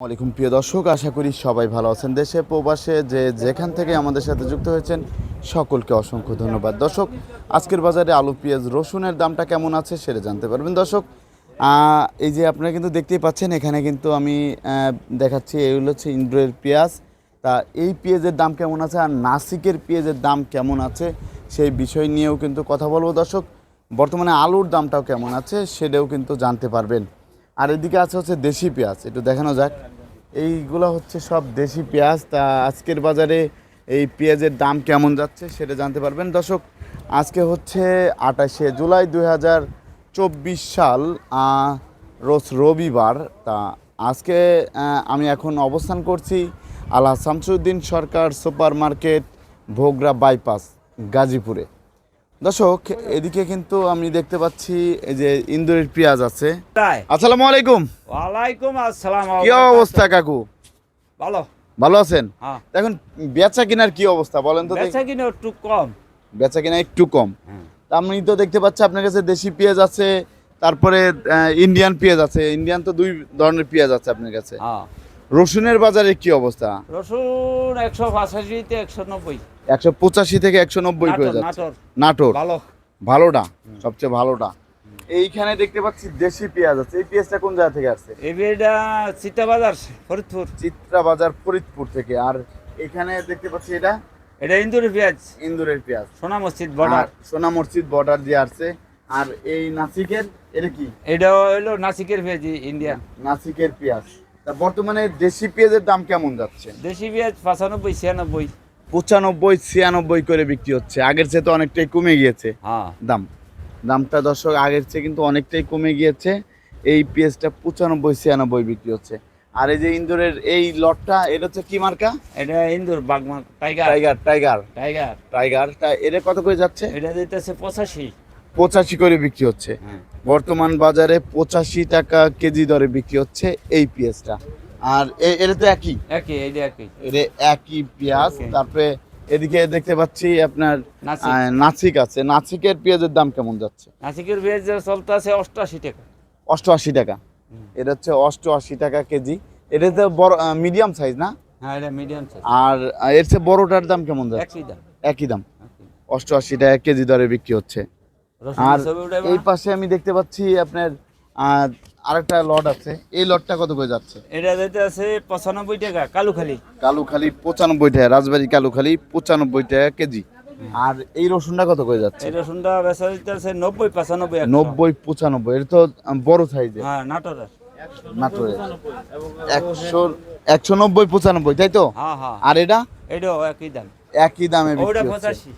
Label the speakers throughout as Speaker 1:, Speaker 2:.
Speaker 1: ওয়ালাইকুম প্রিয় দর্শক, আশা করি সবাই ভালো আছেন। দেশে, প্রবাসে যে যেখান থেকে আমাদের সাথে যুক্ত হয়েছেন, সকলকে অসংখ্য ধন্যবাদ। দর্শক, আজকের বাজারে আলু, পেঁয়াজ, রসুনের দামটা কেমন আছে সেটা জানতে পারবেন। দর্শক এই যে আপনারা কিন্তু দেখতেই পাচ্ছেন, এখানে কিন্তু আমি দেখাচ্ছি এগুলো হচ্ছে ইন্দ্রের পেঁয়াজ। তা এই পেঁয়াজের দাম কেমন আছে আর নাসিকের পেঁয়াজের দাম কেমন আছে সেই বিষয় নিয়েও কিন্তু কথা বলব। দর্শক, বর্তমানে আলুর দামটাও কেমন আছে সেটাও কিন্তু জানতে পারবেন। আর এদিকে আছে হচ্ছে দেশি পেঁয়াজ, একটু দেখানো যাক। এইগুলো হচ্ছে সব দেশি পেঁয়াজ। তা আজকের বাজারে এই পেঁয়াজের দাম কেমন যাচ্ছে সেটা জানতে পারবেন। দর্শক, আজকে হচ্ছে আঠাশে জুলাই দুই হাজার চব্বিশ সাল রোজ রবিবার। তা আজকে আমি এখন অবস্থান করছি Allah Shamsuddin Sarkar super market Bhogra bypass, গাজীপুরে। দর্শক এদিকে কিন্তু আমি দেখতে পাচ্ছি এই যে ইন্দুরের পেঁয়াজ আছে। আসসালামু আলাইকুম।
Speaker 2: ওয়ালাইকুম আসসালাম।
Speaker 1: কি অবস্থা কাকু?
Speaker 2: ভালো।
Speaker 1: ভালো আছেন?
Speaker 2: হ্যাঁ।
Speaker 1: এখন বেচা কিনার কি অবস্থা বলেন তো
Speaker 2: বেচা কিনে একটু কম।
Speaker 1: বেচা কিনা একটু কম। তা আমি তো দেখতে পাচ্ছি আপনার কাছে দেশি পেঁয়াজ আছে তারপরে ইন্ডিয়ান পেঁয়াজ আছে। ইন্ডিয়ান তো দুই ধরনের পেঁয়াজ আছে আপনার কাছে।
Speaker 2: হ্যাঁ।
Speaker 1: রসুনের বাজারে কি অবস্থা?
Speaker 2: রসুন একশো পঁচাশিতে একশো নব্বই।
Speaker 1: একশো পঁচাশি থেকে একশো নব্বই
Speaker 2: নাটোর,
Speaker 1: যাচ্ছে।
Speaker 2: নাটোর। ভালো।
Speaker 1: ভালোটা সবচেয়ে ভালোটা। এইখানে দেখতে পাচ্ছি দেশি পেঁয়াজ আছে। এই পেঁয়াজটা কোন জায়গা থেকে আসছে?
Speaker 2: এবিটা চিতা বাজার ফরিদপুর।
Speaker 1: চিত্রা বাজার ফরিদপুর থেকে। আর এখানে দেখতে পাচ্ছি এটা?
Speaker 2: এটা ইন্দুরি পেঁয়াজ।
Speaker 1: ইন্দুরের পেঁয়াজ।
Speaker 2: সোনা মসজিদ বর্ডার।
Speaker 1: সোনা মসজিদ বর্ডার দিয়ে আসছে। আর এই নাসিকের এটা কি?
Speaker 2: এটা হলো নাসিকের পেঁয়াজ ইন্ডিয়া।
Speaker 1: নাসিকের পেঁয়াজ। বর্তমানে দেশি পেঁয়াজের দাম কেমন যাচ্ছে?
Speaker 2: দেশি পেঁয়াজ পঁচানব্বই ছিয়ানব্বই।
Speaker 1: পঁচানব্বই ছিয়ানব্বই করে বিক্রি হচ্ছে। আগের চেয়ে তো অনেকটাই কমে গিয়েছে।
Speaker 2: হ্যাঁ।
Speaker 1: দাম। দামটা দর্শক আগের চেয়ে কিন্তু অনেকটাই কমে গিয়েছে। এই পেঁয়াজটা পঁচানব্বই ছিয়ানব্বই বিক্রি হচ্ছে। আর এই যে ইন্দোরের এই লটটা এটা হচ্ছে কি মার্কা?
Speaker 2: এটা ইন্দুর Bagma tiger.
Speaker 1: Tiger tiger.
Speaker 2: Tiger.
Speaker 1: Tiger এটা কত করে যাচ্ছে?
Speaker 2: এটা দিতেছে পঁচাশি।
Speaker 1: পঁচাশি করে বিক্রি হচ্ছে।
Speaker 2: হ্যাঁ।
Speaker 1: বর্তমান বাজারে পঁচাশি টাকা কেজি দরে বিক্রি হচ্ছে এই পেঁয়াজটা আর এটা তো একই?
Speaker 2: একই এইটা একই।
Speaker 1: এটা একই পেঁয়াজ তারপরে এদিকে দেখতে পাচ্ছি আপনার
Speaker 2: নাসিক।
Speaker 1: আছে। নাসিকের পেঁয়াজের দাম কেমন যাচ্ছে?
Speaker 2: নাসিকের পেঁয়াজ চলতে আছে অষ্টআশি টাকা।
Speaker 1: অষ্টআশি টাকা। এটা হচ্ছে অষ্টআশি টাকা কেজি। এটা তো বড় মিডিয়াম সাইজ না?
Speaker 2: হ্যাঁ এটা মিডিয়াম সাইজ
Speaker 1: আর এর চেয়ে বড়টার দাম কেমন যাচ্ছে?
Speaker 2: একই দাম।
Speaker 1: একই দাম। অষ্টআশি টাকা কেজি দরে বিক্রি হচ্ছে। আর? এই পাশে আমি দেখতে পাচ্ছি আপনার আরেকটা লট আছে। এই লটটা কত করে যাচ্ছে?
Speaker 2: এটা দিতে আছে পঁচানব্বই টাকা কালুখালি।
Speaker 1: কালুখালি পঁচানব্বই টাকা রাজবাড়ি কালুখালি পঁচানব্বই টাকা কেজি। আর এই রসুনটা কত করে যাচ্ছে?
Speaker 2: এই রসুনটা বেচা দিতে আছে নব্বই পঁচানব্বই একশো।
Speaker 1: নব্বই পঁচানব্বই এটা তো বড় সাইজে।
Speaker 2: হ্যাঁ নাটোরের।
Speaker 1: নাটোরে একশো একশো নব্বই পঁচানব্বই তাই তো?
Speaker 2: হ্যাঁ হ্যাঁ।
Speaker 1: আর এটা?
Speaker 2: এটাও একই দাম।
Speaker 1: একই দামে
Speaker 2: ওটা পঁচাশি।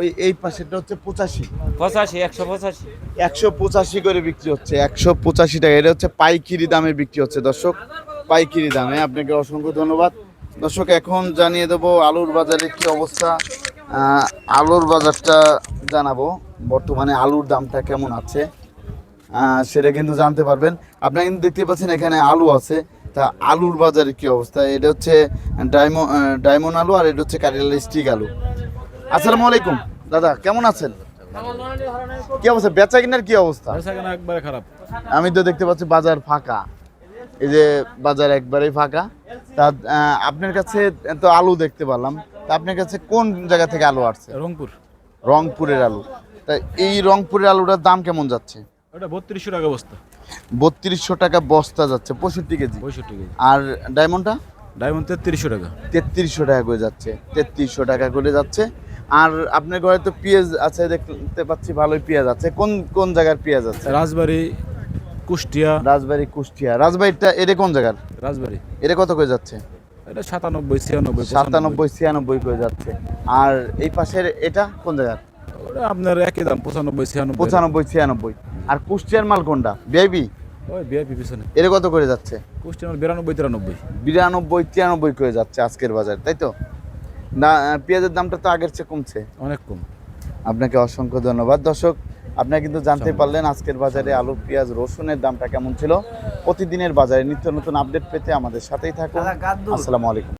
Speaker 1: ওই এই পাশেরটা হচ্ছে পঁচাশি।
Speaker 2: পঁচাশি একশো পঁচাশি।
Speaker 1: একশো পঁচাশি করে বিক্রি হচ্ছে একশো পঁচাশি টাকা। এটা হচ্ছে পাইকিরি দামে বিক্রি হচ্ছে দর্শক। পাইকিরি দামে। আপনাকে অসংখ্য ধন্যবাদ। দর্শক এখন জানিয়ে দেবো আলুর বাজারে কি অবস্থা। আলুর বাজারটা জানাব। বর্তমানে আলুর দামটা কেমন আছে? সেটা কিন্তু জানতে পারবেন। আপনারা কিন্তু দেখতে পাচ্ছেন এখানে আলু আছে। তা আলুর বাজারে কি অবস্থা? এটা হচ্ছে ডায়মন্ড ডায়মন্ড আলু আর এটা হচ্ছে কারিয়াল স্টিক আলু। আসসালামু আলাইকুম। দাদা কেমন আছেন? কি অবস্থা? বেচা কিনার কি অবস্থা?
Speaker 3: একবারে খারাপ।
Speaker 1: আমি তো দেখতে পাচ্ছি বাজার ফাঁকা। এই যে বাজার একবারেই ফাঁকা। তা আপনার কাছে তো আলু দেখতে পেলাম তা আপনার কাছে কোন জায়গা থেকে আলু আসছে?
Speaker 3: রংপুর।
Speaker 1: রংপুরের আলু। তা এই রংপুরের আলুটার দাম কেমন যাচ্ছে?
Speaker 3: ওটা বত্রিশশো টাকা বস্তা।
Speaker 1: বত্রিশশো টাকা বস্তা যাচ্ছে পঁয়ষট্টি কেজি।
Speaker 3: পঁয়ষট্টি কেজি।
Speaker 1: আর ডায়মন্ডটা?
Speaker 3: ডায়মন্ড তেত্রিশশো টাকা।
Speaker 1: তেত্রিশশো টাকা করে যাচ্ছে তেত্রিশশো টাকা করে যাচ্ছে। আর আপনার ঘরে তো পেঁয়াজ আছে দেখতে পাচ্ছি ভালোই পেঁয়াজ আছে। কোন কোন জায়গার পেঁয়াজ আছে?
Speaker 3: রাজবাড়ি কুষ্টিয়া।
Speaker 1: রাজবাড়ি কুষ্টিয়া। রাজবাড়িটা এটা কোন জায়গার?
Speaker 3: রাজবাড়ি।
Speaker 1: এটা কত করে যাচ্ছে?
Speaker 3: এটা সাতানব্বই ছিয়ানব্বই
Speaker 1: সাতানব্বই ছিয়ানব্বই করে যাচ্ছে। আর এই পাশের এটা কোন জায়গার?
Speaker 3: ওটা আপনার একই দাম পঁচানব্বই ছিয়ানব্বই।
Speaker 1: পঁচানব্বই ছিয়ানব্বই। আর কুষ্টিয়ার মাল কোনটা? বিআইবি
Speaker 3: ওই বিআইপি পিছনে।
Speaker 1: এটা কত করে যাচ্ছে?
Speaker 3: কুষ্টিয়া আমার বিরানব্বই তিরানব্বই।
Speaker 1: বিরানব্বই তিরানব্বই করে যাচ্ছে আজকের বাজার তাই তো? না পেঁয়াজের দামটা তো আগের চেয়ে কমছে।
Speaker 3: অনেক কম।
Speaker 1: আপনাকে অসংখ্য ধন্যবাদ। দর্শক আপনারা কিন্তু জানতে পারলেন আজকের বাজারে আলু পেঁয়াজ রসুনের দামটা কেমন ছিল। প্রতিদিনের বাজারে নিত্য নতুন আপডেট পেতে আমাদের সাথেই থাকুন। আসসালামু আলাইকুম।